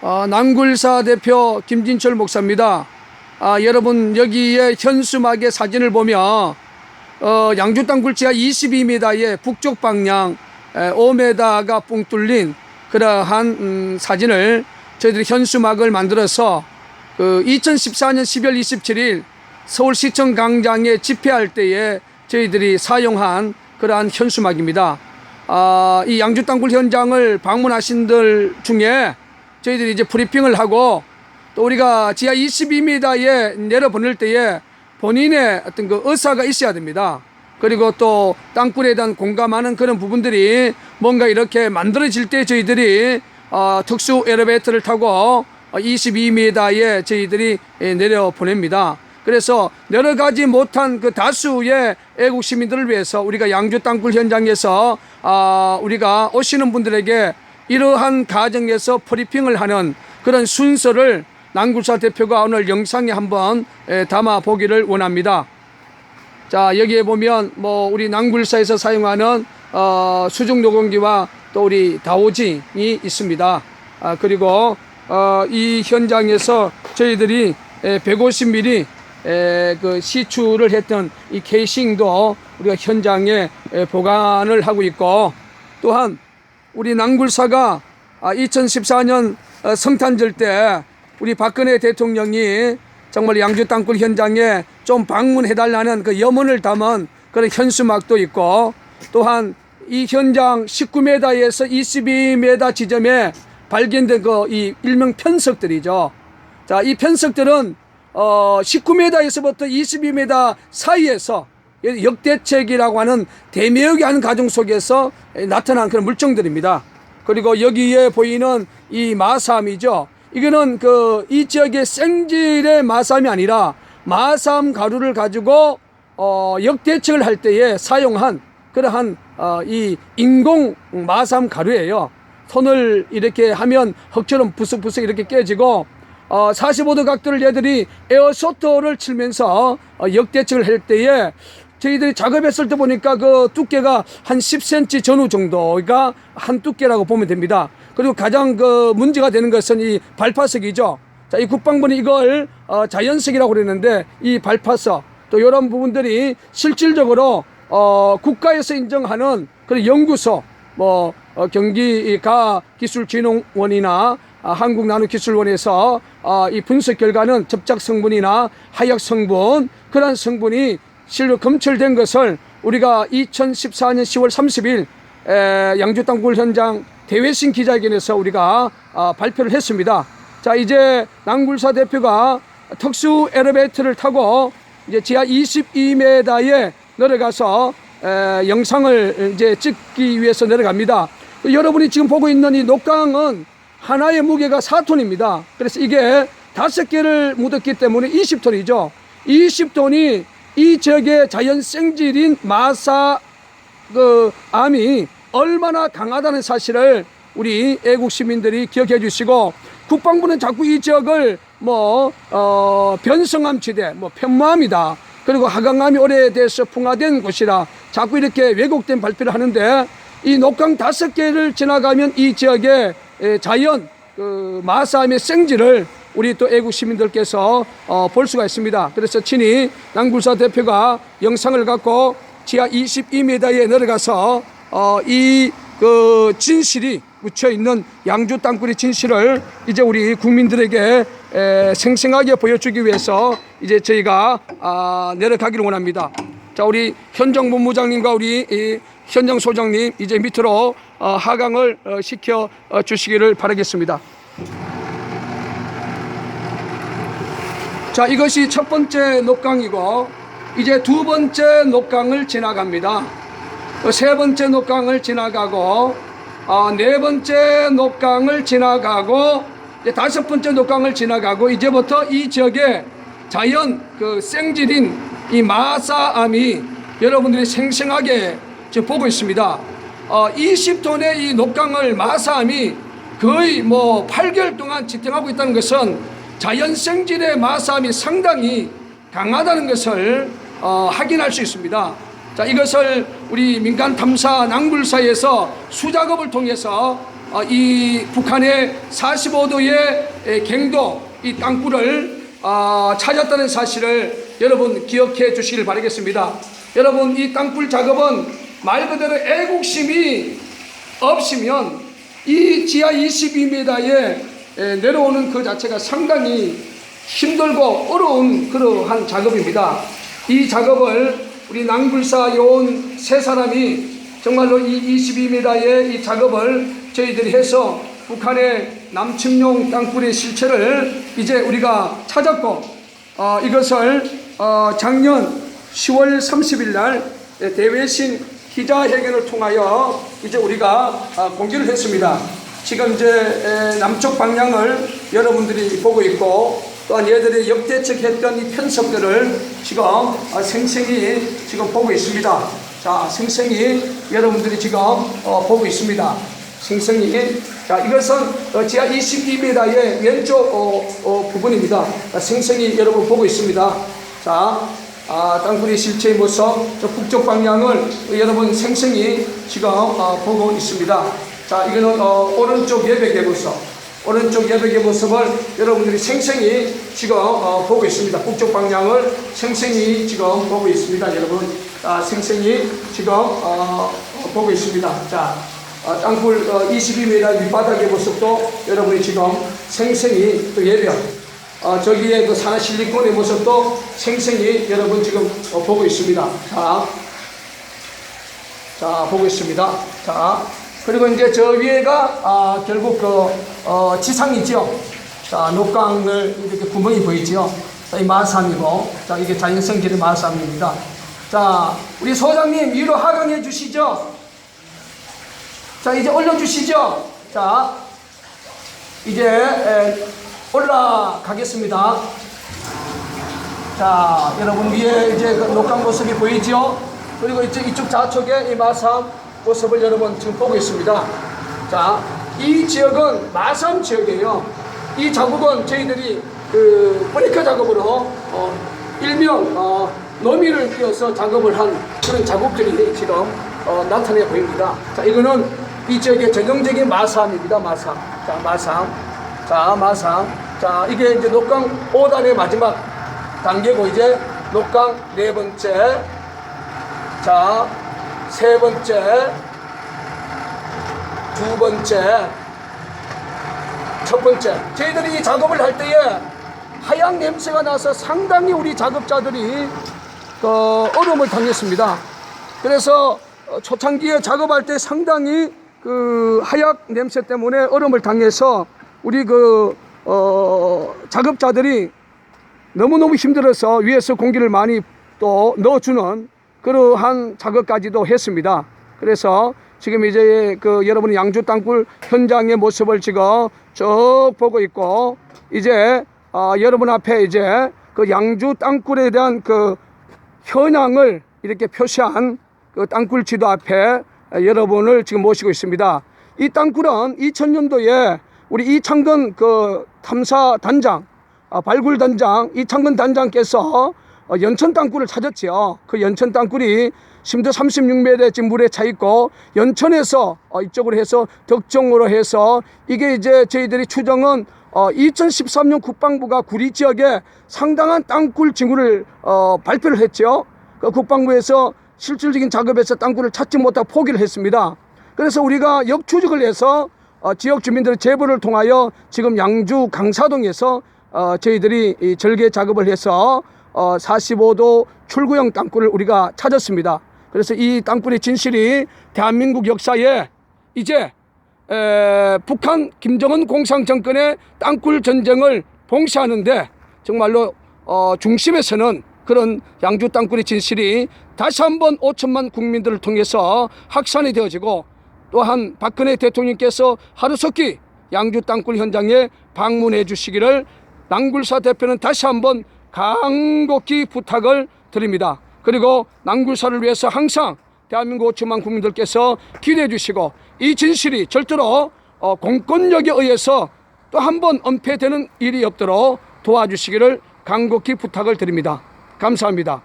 어, 남굴사 대표 김진철 목사입니다. 아, 여러분 여기에 현수막의 사진을 보면 어, 양주 땅 굴 지하 22m의 북쪽 방향 에, 5m가 뻥 뚫린 그러한 음, 사진을 저희들이 현수막을 만들어서 그 2014년 12월 27일 서울시청 광장에 집회할 때에 저희들이 사용한 그러한 현수막입니다. 아, 이 양주 땅굴 현장을 방문하신 들 중에 저희들이 이제 브리핑을 하고 또 우리가 지하 22m에 내려 보낼 때에 본인의 어떤 그 의사가 있어야 됩니다. 그리고 또 땅굴에 대한 공감하는 그런 부분들이 뭔가 이렇게 만들어질 때 저희들이 어, 특수 엘리베이터를 타고 22m에 저희들이 예, 내려 보냅니다. 그래서 내려가지 못한 그 다수의 애국 시민들을 위해서 우리가 양주 땅굴 현장에서 아, 우리가 오시는 분들에게 이러한 가정에서 프리핑을 하는 그런 순서를 남굴사 대표가 오늘 영상에 한번 에, 담아 보기를 원합니다. 자 여기에 보면 뭐 우리 남굴사에서 사용하는 어, 수중 노공기와 또 우리 다오징이 있습니다. 아, 그리고 어, 이 현장에서 저희들이 150mm 에, 그 시추를 했던 이 케이싱도 우리가 현장에 에, 보관을 하고 있고 또한 우리 남굴사가 아, 2014년 어, 성탄절 때 우리 박근혜 대통령이 정말 양주 땅굴 현장에 좀 방문해달라는 그 염원을 담은 그런 현수막도 있고 또한 이 현장 19m에서 22m 지점에 발견된 그 이 일명 편석들이죠. 자, 이 편석들은 어 19m에서부터 22m 사이에서 역대책이라고 하는 대매역이 하는 과정 속에서 나타난 그런 물정들입니다. 그리고 여기에 보이는 이 마삼이죠. 이거는 그 이 지역의 생질의 마삼이 아니라 마삼 가루를 가지고 어 역대책을 할 때에 사용한 그러한 어 이 인공 마삼 가루예요. 손을 이렇게 하면 흙처럼 부스부스 이렇게 깨지고 어 45도 각도를 얘들이 에어소터를 치면서 어, 역대책을 할 때에 저희들이 작업했을 때 보니까 그 두께가 한 10cm 전후 정도가 한 두께라고 보면 됩니다. 그리고 가장 그 문제가 되는 것은 이 발파석이죠. 자, 이 국방부는 이걸 어, 자연석이라고 그랬는데 이 발파석 또 이런 부분들이 실질적으로 어, 국가에서 인정하는 그런 연구소 뭐 어, 경기 과기술진흥원이나 아, 한국나노기술원에서 아, 이 분석 결과는 접착 성분이나 하약 성분 그런 성분이 실로 검출된 것을 우리가 2014년 10월 30일 에, 양주 땅굴 현장 대회신 기자회견에서 우리가 아, 발표를 했습니다. 자 이제 남굴사 대표가 특수 엘리베이터를 타고 이제 지하 22m에 내려가서 에, 영상을 이제 찍기 위해서 내려갑니다. 여러분이 지금 보고 있는 이 녹강은 하나의 무게가 4톤입니다. 그래서 이게 다섯 개를 묻었기 때문에 20톤이죠. 20톤이 이 지역의 자연 생질인 마사 그 암이 얼마나 강하다는 사실을 우리 애국 시민들이 기억해 주시고 국방부는 자꾸 이 지역을 뭐 어, 변성암 지대, 뭐 편무암이다. 그리고 하강암이 오래돼서 풍화된 곳이라 자꾸 이렇게 왜곡된 발표를 하는데 이 녹강 다섯 개를 지나가면 이 지역의 에, 자연 그 마사암의 생질을 우리 또 애국 시민들께서 어, 볼 수가 있습니다. 그래서 친히 남굴사 대표가 영상을 갖고 지하 22m에 내려가서 어, 이그 진실이 묻혀 있는 양주 땅굴의 진실을 이제 우리 국민들에게 에, 생생하게 보여주기 위해서 이제 저희가 아, 내려가기를 원합니다. 자, 우리 현장 본부장님과 우리 이 현장 소장님 이제 밑으로 어, 하강을 어, 시켜 어, 주시기를 바라겠습니다. 자, 이것이 첫 번째 녹강이고 이제 두 번째 녹강을 지나갑니다. 또세 번째 녹강을 지나가고 어, 네 번째 녹강을 지나가고 이제 다섯 번째 녹강을 지나가고 이제부터 이 지역에 자연 그 생질인 이 마사암이 여러분들이 생생하게 지금 보고 있습니다. 어, 20톤의 이 녹강을 마사암이 거의 뭐 8개월 동안 지탱하고 있다는 것은 자연 생질의 마사암이 상당히 강하다는 것을 어, 확인할 수 있습니다. 자, 이것을 우리 민간 탐사 낭굴사에서 수작업을 통해서 어, 이 북한의 45도의 갱도 이 땅굴을 어, 찾았다는 사실을 여러분 기억해 주시길 바라겠습니다. 여러분 이 땅굴 작업은 말 그대로 애국심이 없으면 이 지하 22m에 내려오는 그 자체가 상당히 힘들고 어려운 그러한 작업입니다. 이 작업을 우리 낭굴사 요원 세 사람이 정말로 이 22m의 이 작업을 저희들이 해서 북한의 남측용 땅굴의 실체를 이제 우리가 찾았고 어, 이것을 어, 작년 10월 30일 날 대외신 기자회견을 통하여 이제 우리가 어, 공개를 했습니다. 지금 이제 에, 남쪽 방향을 여러분들이 보고 있고 또한 얘들이 역대측했던 이 편석들을 지금 어, 생생히 지금 보고 있습니다. 자, 생생히 여러분들이 지금 어, 보고 있습니다. 생생히 자 이것은 어, 지하 22m의 왼쪽 어, 어, 부분입니다. 자, 생생히 여러분 보고 있습니다. 자 아, 땅굴의 실체의 모습 저 북쪽 방향을 여러분 생생히 지금 어, 보고 있습니다. 자 이거는 어, 오른쪽 예배의 모습 오른쪽 예배의 모습을 여러분들이 생생히 지금 어, 보고 있습니다. 북쪽 방향을 생생히 지금 보고 있습니다. 여러분 아, 생생히 지금 어, 어, 보고 있습니다. 자 어, 땅굴 어, 22m 밑바닥의 모습도 여러분이 지금 생생히 또 예배 어, 저기에 그 산하 실리콘의 모습도 생생히 여러분 지금 어, 보고 있습니다. 자, 자 보고 있습니다. 자 그리고 이제 저 위에가 아, 결국 그 어, 지상이죠. 자 녹강을 이렇게 구멍이 보이죠. 자, 이 마삼이고 자 이게 자연성 길의 마삼입니다. 자 우리 소장님 위로 하강해 주시죠. 자 이제 올려 주시죠. 자 이제 에, 올라가겠습니다. 자 여러분 위에 이제 그 녹강 모습이 보이죠. 그리고 이제 이쪽 좌측에 이 마삼 모습을 여러분 지금 보고 있습니다. 자 이 지역은 마삼 지역이에요. 이 작업은 저희들이 그 브레이크 작업으로 어, 일명 어, 노미를 띄어서 작업을 한 그런 작업들이 지금 어, 나타내 보입니다. 자, 이거는 이 지역의 전형적인 마삼입니다. 마삼. 자, 마삼. 자, 마삼. 자, 이게 이제 녹강 5단의 마지막 단계고 이제 녹강 네 번째. 자, 세 번째. 두 번째. 첫 번째. 저희들이 이 작업을 할 때에 하얀 냄새가 나서 상당히 우리 작업자들이 그 어려움을 당했습니다. 그래서 어, 초창기에 작업할 때 상당히 그 하약 냄새 때문에 어려움을 당해서 우리 그 어, 작업자들이 너무너무 힘들어서 위에서 공기를 많이 또 넣어주는 그러한 작업까지도 했습니다. 그래서 지금 이제 그 여러분 양주 땅굴 현장의 모습을 지금 쭉 보고 있고 이제 아, 여러분 앞에 이제 그 양주 땅굴에 대한 그 현황을 이렇게 표시한 그 땅굴 지도 앞에 여러분을 지금 모시고 있습니다. 이 땅굴은 2000년도에 우리 이창근 그 탐사 단장, 아, 발굴 단장, 이창근 단장께서 어, 연천 땅굴을 찾았지요. 그 연천 땅굴이 심도 36m 지금 물에 차 있고 연천에서 어, 이쪽으로 해서 덕정으로 해서 이게 이제 저희들이 추정은 어, 2013년 국방부가 구리 지역에 상당한 땅굴 징후를 어, 발표를 했죠. 그 국방부에서 실질적인 작업에서 땅굴을 찾지 못하고 포기를 했습니다. 그래서 우리가 역추적을 해서 어, 지역 주민들의 제보를 통하여 지금 양주 강사동에서 어, 저희들이 이 절개 작업을 해서 어, 45도 출구형 땅굴을 우리가 찾았습니다. 그래서 이 땅굴의 진실이 대한민국 역사에 이제 에, 북한 김정은 공상 정권의 땅굴 전쟁을 봉쇄하는데 정말로 어, 중심에서는 그런 양주 땅굴의 진실이 다시 한번 5천만 국민들을 통해서 확산이 되어지고 또한 박근혜 대통령께서 하루속히 양주 땅굴 현장에 방문해 주시기를 낭굴사 대표는 다시 한번 강곡히 부탁을 드립니다. 그리고 낭굴사를 위해서 항상 대한민국 5천만 국민들께서 기대해 주시고 이 진실이 절대로 어, 공권력에 의해서 또 한 번 은폐되는 일이 없도록 도와주시기를 간곡히 부탁을 드립니다. 감사합니다.